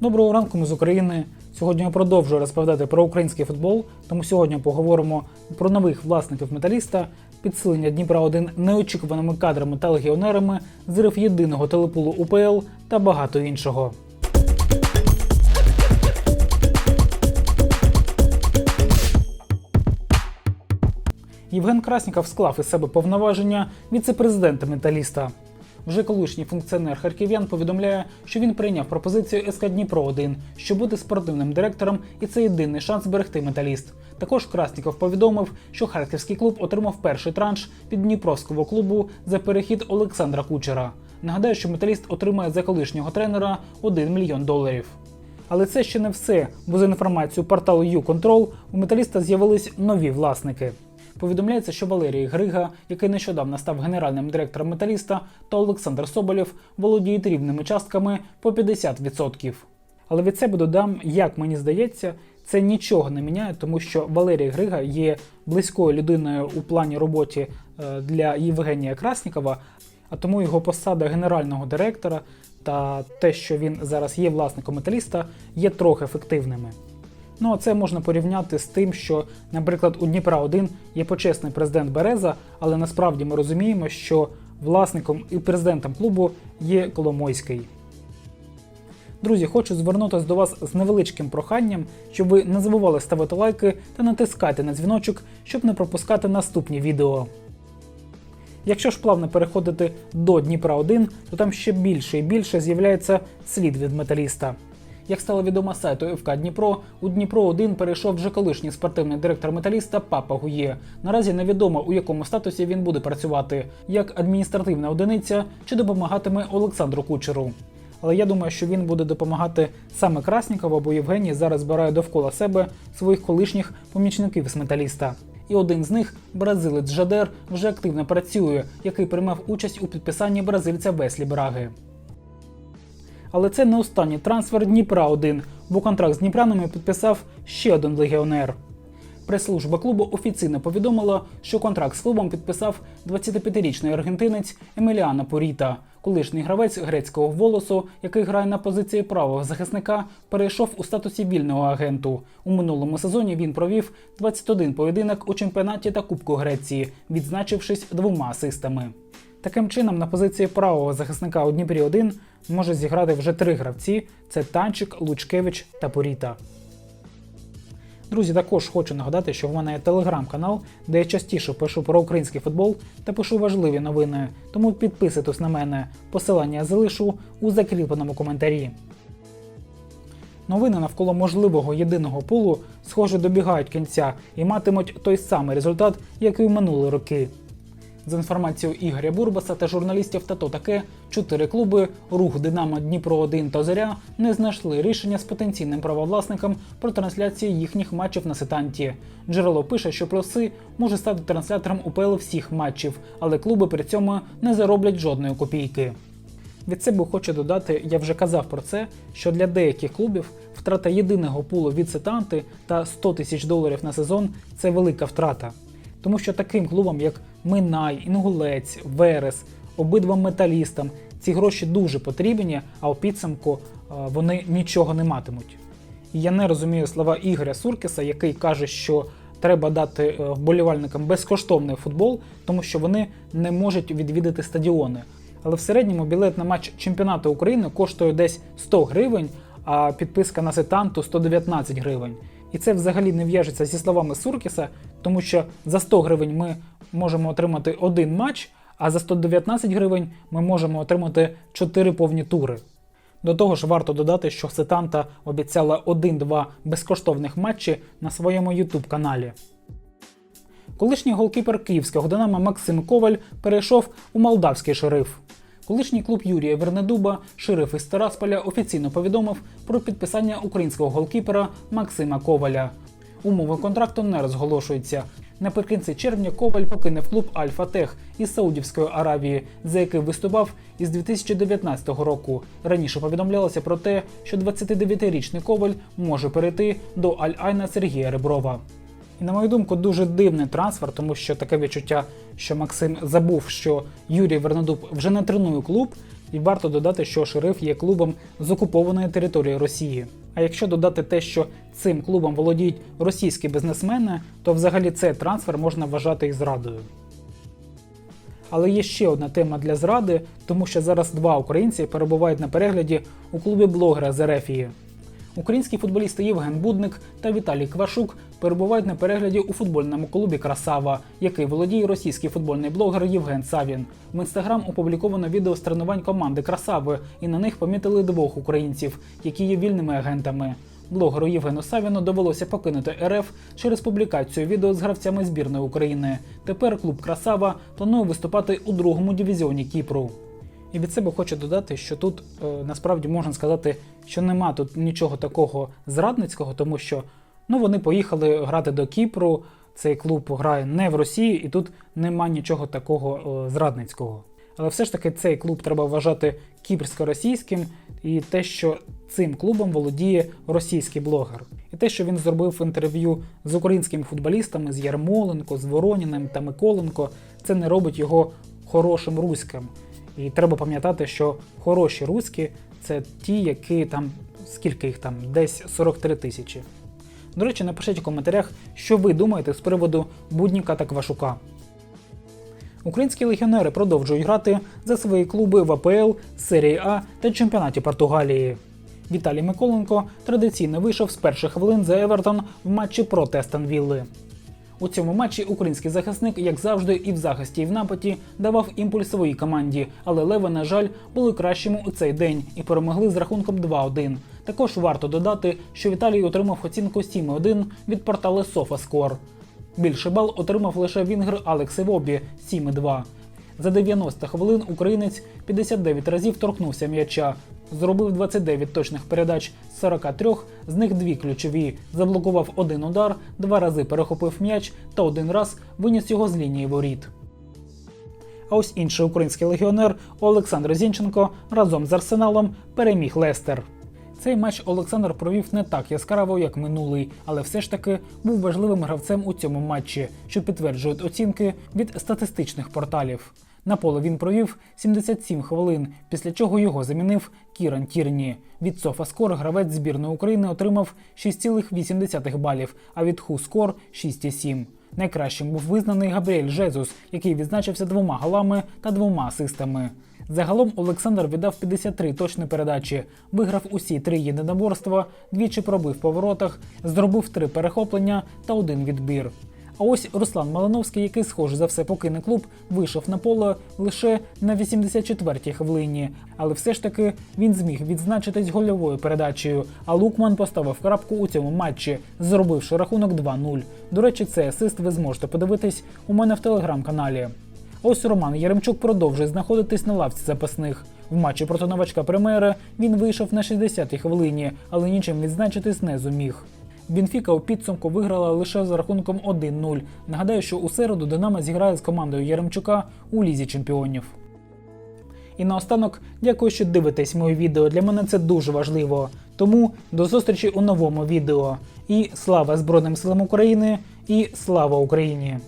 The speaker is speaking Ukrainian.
Доброго ранку, ми з України. Сьогодні я продовжую розповідати про український футбол, тому сьогодні поговоримо про нових власників металіста, підсилення Дніпра 1 неочікуваними кадрами та легіонерами, зрив єдиного телепулу УПЛ та багато іншого. Євген Красніков склав із себе повноваження віце-президента металіста. Вже колишній функціонер харків'ян повідомляє, що він прийняв пропозицію СК Дніпро 1 щоб бути спортивним директором, і це єдиний шанс зберегти металіст. Також Красніков повідомив, що харківський клуб отримав перший транш від Дніпровського клубу за перехід Олександра Кучера. Нагадаю, що металіст отримає за колишнього тренера 1 мільйон доларів. Але це ще не все, бо за інформацією порталу YouControl у металіста з'явились нові власники. Повідомляється, що Валерій Грига, який нещодавно став генеральним директором металіста, та Олександр Соболєв володіють рівними частками по 50%. Але від себе додам, як мені здається, це нічого не міняє, тому що Валерій Грига є близькою людиною у плані роботи е, для Євгенія Краснікова, а тому його посада генерального директора та те, що він зараз є власником металіста, є трохи ефективними. Ну а це можна порівняти з тим, що, наприклад, у Дніпра 1 є почесний президент Береза, але насправді ми розуміємо, що власником і президентом клубу є Коломойський. Друзі, хочу звернутися до вас з невеличким проханням, щоб ви не забували ставити лайки та натискати на дзвіночок, щоб не пропускати наступні відео. Якщо ж плавно переходити до Дніпра 1, то там ще більше і більше з'являється слід від металіста. Як стало відомо сайту ФК Дніпро, у Дніпро 1 перейшов вже колишній спортивний директор металіста Папа Гує. Наразі невідомо у якому статусі він буде працювати, як адміністративна одиниця чи допомагатиме Олександру Кучеру. Але я думаю, що він буде допомагати саме Краснікову, бо Євгеній зараз збирає довкола себе своїх колишніх помічників з металіста. І один з них, бразилець Жадер, вже активно працює, який приймав участь у підписанні бразильця Веслі Браги. Але це не останній трансфер Дніпра 1 бо контракт з Дніпрянами підписав ще один легіонер. Прес-служба клубу офіційно повідомила, що контракт з клубом підписав 25-річний аргентинець Емеліано Поріта. Колишній гравець грецького волосу, який грає на позиції правого захисника, перейшов у статусі вільного агенту. У минулому сезоні він провів 21 поєдинок у чемпіонаті та Кубку Греції, відзначившись двома асистами. Таким чином, на позиції правого захисника у Дніпрі 1 може зіграти вже три гравці: це Танчик, Лучкевич та Поріта. Друзі, також хочу нагадати, що в мене є телеграм-канал, де я частіше пишу про український футбол та пишу важливі новини. Тому підписуйтесь на мене. Посилання залишу у закріпленому коментарі. Новини навколо можливого єдиного пулу, схоже, добігають кінця і матимуть той самий результат, як і в минулі роки. За інформацією Ігоря Бурбаса та журналістів ТАТО таке, чотири клуби Рух Динамо Дніпро 1 та Зоря не знайшли рішення з потенційним правовласником про трансляцію їхніх матчів на сетанті. Джерело пише, що Проси може стати транслятором УПЛ всіх матчів, але клуби при цьому не зароблять жодної копійки. Від себе хочу додати, я вже казав про це, що для деяких клубів втрата єдиного пулу від сетанти та 100 тисяч доларів на сезон це велика втрата. Тому що таким клубам, як Минай, Інгулець, Верес, обидвам металістам ці гроші дуже потрібні, а у підсумку е, вони нічого не матимуть. І я не розумію слова Ігоря Суркіса, який каже, що треба дати е, вболівальникам безкоштовний футбол, тому що вони не можуть відвідати стадіони. Але в середньому білет на матч чемпіонату України коштує десь 100 гривень, а підписка на сетанту 119 гривень. І це взагалі не в'яжеться зі словами Суркіса, тому що за 100 гривень ми можемо отримати один матч, а за 119 гривень ми можемо отримати 4 повні тури. До того ж, варто додати, що Сетанта обіцяла 1-2 безкоштовних матчі на своєму YouTube каналі. Колишній голкіпер київського Динамо Максим Коваль перейшов у молдавський шериф. Колишній клуб Юрія Вернедуба, шериф із Тарасполя, офіційно повідомив про підписання українського голкіпера Максима Коваля. Умови контракту не розголошуються. Наприкінці червня Коваль покинув клуб Альфа Тех із Саудівської Аравії, за який виступав із 2019 року. Раніше повідомлялося про те, що 29-річний Коваль може перейти до Аль-Айна Сергія Реброва. І на мою думку, дуже дивний трансфер, тому що таке відчуття, що Максим забув, що Юрій Вернодуб вже не тренує клуб, І варто додати, що шериф є клубом з окупованої території Росії. А якщо додати те, що цим клубом володіють російські бізнесмени, то взагалі цей трансфер можна вважати і зрадою. Але є ще одна тема для зради, тому що зараз два українці перебувають на перегляді у клубі блогера з Ерефії. Українські футболісти Євген Будник та Віталій Квашук перебувають на перегляді у футбольному клубі Красава, який володіє російський футбольний блогер Євген Савін. В інстаграм опубліковано відео з тренувань команди Красави, і на них помітили двох українців, які є вільними агентами. Блогеру Євгену Савіну довелося покинути РФ через публікацію відео з гравцями збірної України. Тепер клуб Красава планує виступати у другому дивізіоні Кіпру. І від себе хочу додати, що тут е, насправді можна сказати, що нема тут нічого такого зрадницького, тому що ну, вони поїхали грати до Кіпру. Цей клуб грає не в Росії, і тут нема нічого такого е, зрадницького. Але все ж таки цей клуб треба вважати кіпрсько-російським, і те, що цим клубом володіє російський блогер. І те, що він зробив інтерв'ю з українськими футболістами, з Ярмоленко, з Вороніним та Миколенко, це не робить його хорошим руським. І треба пам'ятати, що хороші руські це ті, які там скільки їх там, десь 43 тисячі. До речі, напишіть у коментарях, що ви думаєте з приводу Будніка та Квашука. Українські легіонери продовжують грати за свої клуби в АПЛ, Серії А та чемпіонаті Португалії. Віталій Миколенко традиційно вийшов з перших хвилин за Евертон в матчі проти Астон Вілли. У цьому матчі український захисник, як завжди, і в захисті, і в нападі давав імпульс своїй команді, але Леви, на жаль, були кращими у цей день і перемогли з рахунком 2-1. Також варто додати, що Віталій отримав оцінку 7-1 від порталу SofaScore. Більший бал отримав лише Вінгер Алекс Івобі 7-2. За 90 хвилин українець 59 разів торкнувся м'яча, зробив 29 точних передач з 43, з них дві ключові, заблокував один удар, два рази перехопив м'яч та один раз виніс його з лінії воріт. А ось інший український легіонер Олександр Зінченко разом з Арсеналом переміг Лестер. Цей матч Олександр провів не так яскраво, як минулий, але все ж таки був важливим гравцем у цьому матчі, що підтверджують оцінки від статистичних порталів. На поле він провів 77 хвилин, після чого його замінив Кіран Тірні. Від Софаскор гравець збірної України отримав 6,8 балів, а від Хускор 6,7. Найкращим був визнаний Габріель Жезус, який відзначився двома голами та двома асистами. Загалом Олександр віддав 53 точні передачі, виграв усі три єдиноборства, двічі пробив по воротах, зробив три перехоплення та один відбір. А ось Руслан Малиновський, який схоже за все покине клуб, вийшов на поле лише на 84-й хвилині, але все ж таки він зміг відзначитись гольовою передачею. А Лукман поставив крапку у цьому матчі, зробивши рахунок 2-0. До речі, цей асист ви зможете подивитись у мене в телеграм-каналі. Ось Роман Яремчук продовжує знаходитись на лавці запасних. В матчі проти новачка прем'єра він вийшов на 60-й хвилині, але нічим відзначитись не зуміг. Бінфіка у підсумку виграла лише за рахунком 1-0. Нагадаю, що у середу Динамо зіграє з командою Яремчука у лізі чемпіонів. І наостанок, дякую, що дивитесь моє відео. Для мене це дуже важливо. Тому до зустрічі у новому відео. І слава Збройним силам України! І слава Україні!